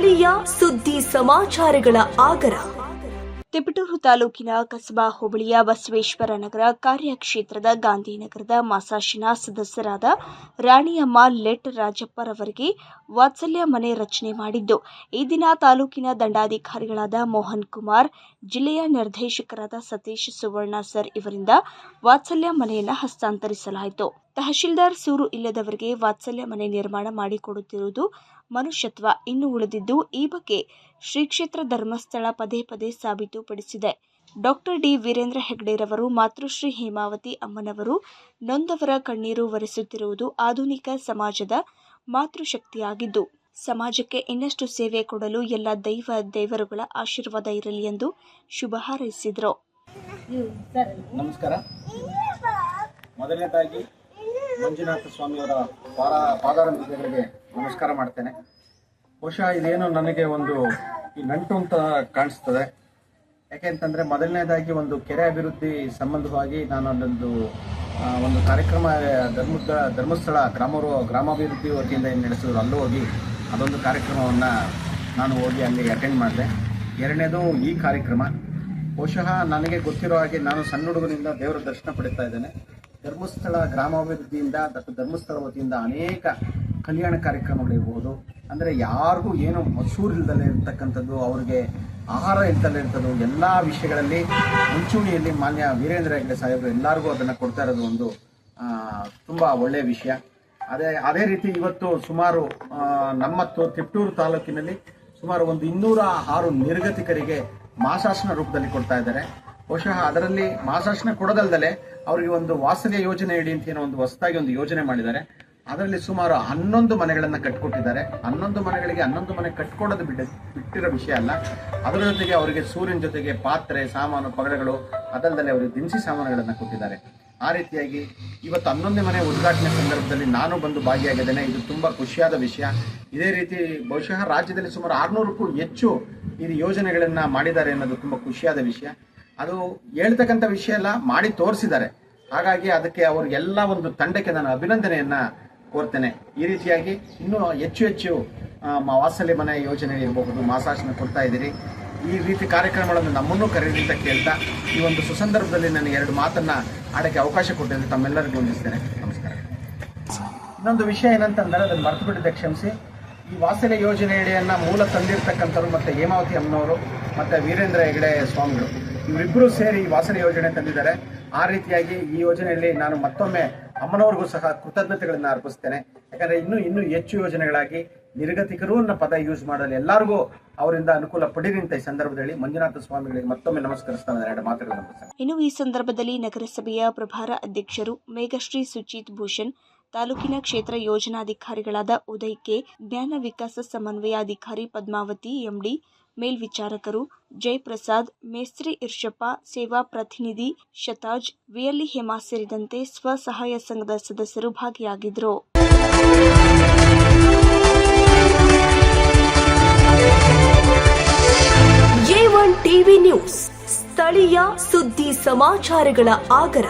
ಸ್ಥಳೀಯ ಸುದ್ದಿ ಸಮಾಚಾರಗಳ ಆಗರ. ತಿಪಟೂರು ತಾಲೂಕಿನ ಕಸಬಾ ಹೋಬಳಿಯ ಬಸವೇಶ್ವರ ನಗರ ಕಾರ್ಯಕ್ಷೇತ್ರದ ಗಾಂಧಿನಗರದ ಮಾಸಾಶಿನ ಸದಸ್ಯರಾದ ರಾಣಿಯಮ್ಮ ಲೆಟ್ ರಾಜಪ್ಪರವರಿಗೆ ವಾತ್ಸಲ್ಯ ಮನೆ ರಚನೆ ಮಾಡಿದ್ದು, ಈ ದಿನ ತಾಲೂಕಿನ ದಂಡಾಧಿಕಾರಿಗಳಾದ ಮೋಹನ್ ಕುಮಾರ್, ಜಿಲ್ಲೆಯ ನಿರ್ದೇಶಕರಾದ ಸತೀಶ್ ಸುವರ್ಣ ಸರ್ ಇವರಿಂದ ವಾತ್ಸಲ್ಯ ಮನೆಯನ್ನು ಹಸ್ತಾಂತರಿಸಲಾಯಿತು. ತಹಶೀಲ್ದಾರ್ ಸೂರು ಇಲ್ಲದವರಿಗೆ ವಾತ್ಸಲ್ಯ ಮನೆ ನಿರ್ಮಾಣ ಮಾಡಿಕೊಡುತ್ತಿರುವುದು ಮನುಷ್ಯತ್ವ. ಇನ್ನು ಉಳಿದಿದ್ದು ಈ ಬಗ್ಗೆ ಶ್ರೀ ಕ್ಷೇತ್ರ ಧರ್ಮಸ್ಥಳ ಪದೇ ಪದೇ ಸಾಬೀತುಪಡಿಸಿದೆ. Doctor D. ವೀರೇಂದ್ರ ಹೆಗ್ಡೆರವರು ಮಾತೃಶ್ರೀ ಹೇಮಾವತಿ ಅಮ್ಮನವರು ನೊಂದವರ ಕಣ್ಣೀರು ಒರೆಸುತ್ತಿರುವುದು ಆಧುನಿಕ ಸಮಾಜದ ಮಾತೃಶಕ್ತಿಯಾಗಿದ್ದು ಸಮಾಜಕ್ಕೆ ಇನ್ನಷ್ಟು ಸೇವೆ ಕೊಡಲು ಎಲ್ಲ ದೈವ ದೇವರುಗಳ ಆಶೀರ್ವಾದ ಇರಲಿ ಎಂದು ಶುಭ ಹಾರೈಸಿದರು. ನಮಸ್ಕಾರ. ಮೊದಲನೇದಾಗಿ ಮಂಜುನಾಥ ಸ್ವಾಮಿಯವರ ಪಾರ ಪಾದಾರಂಭಿಕೆಗಳಿಗೆ ನಮಸ್ಕಾರ ಮಾಡ್ತೇನೆ. ಬಹುಶಃ ಇದೇನು ನನಗೆ ಒಂದು ಈ ನಂಟು ಅಂತ ಕಾಣಿಸ್ತದೆ. ಯಾಕೆಂತಂದ್ರೆ ಮೊದಲನೇದಾಗಿ ಒಂದು ಕೆರೆ ಅಭಿವೃದ್ಧಿ ಸಂಬಂಧವಾಗಿ ನಾನು ಅಲ್ಲೊಂದು ಒಂದು ಕಾರ್ಯಕ್ರಮ ಧರ್ಮದ ಧರ್ಮಸ್ಥಳ ಗ್ರಾಮ ಗ್ರಾಮಾಭಿವೃದ್ಧಿ ವತಿಯಿಂದ ಏನು ನಡೆಸಿದ್ರು ಅಲ್ಲೂ ಹೋಗಿ ಅದೊಂದು ಕಾರ್ಯಕ್ರಮವನ್ನು ನಾನು ಹೋಗಿ ಅಲ್ಲಿ ಅಟೆಂಡ್ ಮಾಡಿದೆ. ಎರಡನೇದು ಈ ಕಾರ್ಯಕ್ರಮ. ಬಹುಶಃ ನನಗೆ ಗೊತ್ತಿರೋ ಹಾಗೆ ನಾನು ಸಣ್ಣ ಹುಡುಗನಿಂದ ದೇವರ ದರ್ಶನ ಪಡಿತಾ ಇದ್ದೇನೆ. ಧರ್ಮಸ್ಥಳ ಗ್ರಾಮಾಭಿವೃದ್ಧಿಯಿಂದ ಮತ್ತು ಧರ್ಮಸ್ಥಳ ವತಿಯಿಂದ ಅನೇಕ ಕಲ್ಯಾಣ ಕಾರ್ಯಕ್ರಮಗಳಿರ್ಬೋದು ಅಂದರೆ ಯಾರಿಗೂ ಏನು ಮಸೂರು ಇಲ್ದಲೇ ಇರ್ತಕ್ಕಂಥದ್ದು, ಅವ್ರಿಗೆ ಆಹಾರ ಇಲ್ದಲೇ ಇರ್ತದ್ದು ಎಲ್ಲ ವಿಷಯಗಳಲ್ಲಿ ಮುಂಚೂಣಿಯಲ್ಲಿ ಮಾನ್ಯ ವೀರೇಂದ್ರ ಹೆಗ್ಡೆ ಸಾಹೇಬರು ಎಲ್ಲರಿಗೂ ಅದನ್ನು ಕೊಡ್ತಾ ಇರೋದು ಒಂದು ತುಂಬ ಒಳ್ಳೆಯ ವಿಷಯ. ಅದೇ ಅದೇ ರೀತಿ ಇವತ್ತು ಸುಮಾರು ನಮ್ಮ ತಿಪ್ಟೂರು ತಾಲೂಕಿನಲ್ಲಿ ಸುಮಾರು ಒಂದು ಇನ್ನೂರ ಆರು ನಿರ್ಗತಿಕರಿಗೆ ಮಾಸಾಸನ ರೂಪದಲ್ಲಿ ಕೊಡ್ತಾ ಇದ್ದಾರೆ. ಬಹುಶಃ ಅದರಲ್ಲಿ ಮಾಸಾಶನ ಕೊಡೋದಲ್ದಲೆ ಅವರಿಗೆ ಒಂದು ವಾಸವ್ಯ ಯೋಜನೆ ಇಡಿ ಅಂತ ಏನೋ ಒಂದು ಹೊಸದಾಗಿ ಒಂದು ಯೋಜನೆ ಮಾಡಿದ್ದಾರೆ. ಅದರಲ್ಲಿ ಸುಮಾರು ಹನ್ನೊಂದು ಮನೆಗಳನ್ನ ಕಟ್ಕೊಟ್ಟಿದ್ದಾರೆ. ಹನ್ನೊಂದು ಮನೆಗಳಿಗೆ ಹನ್ನೊಂದು ಮನೆ ಕಟ್ಕೊಡೋದು ಬಿಟ್ಟ ಬಿಟ್ಟಿರೋ ವಿಷಯ ಅಲ್ಲ. ಅದರ ಜೊತೆಗೆ ಅವರಿಗೆ ಸೂರ್ಯನ ಜೊತೆಗೆ ಪಾತ್ರೆ, ಸಾಮಾನು, ಪಗಡೆಗಳು ಅದಲ್ಲದೆ ಅವರಿಗೆ ದಿನಸಿ ಸಾಮಾನುಗಳನ್ನು ಕೊಟ್ಟಿದ್ದಾರೆ. ಆ ರೀತಿಯಾಗಿ ಇವತ್ತು ಹನ್ನೊಂದನೇ ಮನೆ ಉದ್ಘಾಟನೆ ಸಂದರ್ಭದಲ್ಲಿ ನಾನು ಬಂದು ಭಾಗಿಯಾಗಿದ್ದೇನೆ. ಇದು ತುಂಬಾ ಖುಷಿಯಾದ ವಿಷಯ. ಇದೇ ರೀತಿ ಬಹುಶಃ ರಾಜ್ಯದಲ್ಲಿ ಸುಮಾರು ಆರ್ನೂರಕ್ಕೂ ಹೆಚ್ಚು ಈ ಯೋಜನೆಗಳನ್ನ ಮಾಡಿದ್ದಾರೆ ಅನ್ನೋದು ತುಂಬಾ ಖುಷಿಯಾದ ವಿಷಯ. ಅದು ಹೇಳ್ತಕ್ಕಂಥ ವಿಷಯ ಎಲ್ಲ ಮಾಡಿ ತೋರಿಸಿದ್ದಾರೆ. ಹಾಗಾಗಿ ಅದಕ್ಕೆ ಅವ್ರಿಗೆಲ್ಲ ಒಂದು ತಂಡಕ್ಕೆ ನಾನು ಅಭಿನಂದನೆಯನ್ನ ಕೋರ್ತೇನೆ. ಈ ರೀತಿಯಾಗಿ ಇನ್ನೂ ಹೆಚ್ಚು ಹೆಚ್ಚು ವಾಸಲಿ ಮನೆ ಯೋಜನೆ ಇರಬಹುದು, ಮಾಸಾಶನ ಕೊಡ್ತಾ ಇದ್ದೀರಿ. ಈ ರೀತಿ ಕಾರ್ಯಕ್ರಮಗಳನ್ನು ನಮ್ಮನ್ನು ಕರೀರಿ ಕೇಳ್ತಾ, ಈ ಒಂದು ಸುಸಂದರ್ಭದಲ್ಲಿ ನನಗೆ ಎರಡು ಮಾತನ್ನ ಆಡಕ್ಕೆ ಅವಕಾಶ ಕೊಟ್ಟಿದ್ದೆ ತಮ್ಮೆಲ್ಲರಿಗೂ ವಂದಿಸ್ತೇನೆ. ನಮಸ್ಕಾರ. ಇನ್ನೊಂದು ವಿಷಯ ಏನಂತಂದ್ರೆ ಅದನ್ನು ಮರ್ತು ಕ್ಷಮಿಸಿ. ಈ ವಾಸಲೆ ಯೋಜನೆಯಡಿಯನ್ನ ಮೂಲ ತಂದಿರತಕ್ಕಂಥವ್ರು ಮತ್ತೆ ಹೇಮಾವತಿ ಅಮ್ಮನವರು, ಮತ್ತೆ ವೀರೇಂದ್ರ ಹೆಗಡೆ ಸ್ವಾಮಿಗಳು. ಇವರಿಬ್ಬರು ಸೇರಿ ವಾತ್ಸಲ್ಯ ಯೋಜನೆ ತಂದಿದ್ದಾರೆ. ಆ ರೀತಿಯಾಗಿ ಈ ಯೋಜನೆಯಲ್ಲಿ ನಾನು ಮತ್ತೊಮ್ಮೆ ಅಮ್ಮನವ್ರಿಗೂ ಸಹ ಕೃತಜ್ಞತೆಗಳನ್ನು ಅರ್ಪಿಸ್ತೇನೆ. ಯಾಕಂದ್ರೆ ಇನ್ನೂ ಇನ್ನೂ ಹೆಚ್ಚು ಯೋಜನೆಗಳಾಗಿ ನಿರ್ಗತಿಕರು ಅನ್ನೋ ಪದ ಯೂಸ್ ಮಾಡಲು ಎಲ್ಲರಿಗೂ ಅವರಿಂದ ಅನುಕೂಲ ಪಡೆದಿಂತ ಈ ಸಂದರ್ಭದಲ್ಲಿ ಮಂಜುನಾಥ ಸ್ವಾಮಿಗಳಿಗೆ ಮತ್ತೊಮ್ಮೆ ನಮಸ್ಕರಿಸ್ತಾನೆ ಎರಡು ಮಾತುಗಳನ್ನು. ಇನ್ನು ಈ ಸಂದರ್ಭದಲ್ಲಿ ನಗರಸಭೆಯ ಪ್ರಭಾರ ಅಧ್ಯಕ್ಷರು ಮೇಘಶ್ರೀ ಸುಚಿತ್ ಭೂಷಣ್, ತಾಲೂಕಿನ ಕ್ಷೇತ್ರ ಯೋಜನಾಧಿಕಾರಿಗಳಾದ ಉದಯ್ ಕೆ, ಜ್ಞಾನ ವಿಕಾಸ ಸಮನ್ವಯಾಧಿಕಾರಿ ಪದ್ಮಾವತಿ, ಎಂಡಿ ಮೇಲ್ವಿಚಾರಕರು ಜಯಪ್ರಸಾದ್, ಮೇಸ್ತ್ರಿ ಇರ್ಷಪ್ಪ, ಸೇವಾ ಪ್ರತಿನಿಧಿ ಶತಾಜ್ ವಿಯಲಿ ಹೇಮಾ ಸೇರಿದಂತೆ ಸ್ವಸಹಾಯ ಸಂಘದ ಸದಸ್ಯರು ಭಾಗಿಯಾಗಿದ್ದರು. ಟಿವಿ ನ್ಯೂಸ್, ಸ್ಥಳೀಯ ಸುದ್ದಿ ಸಮಾಚಾರಗಳ ಆಗರ.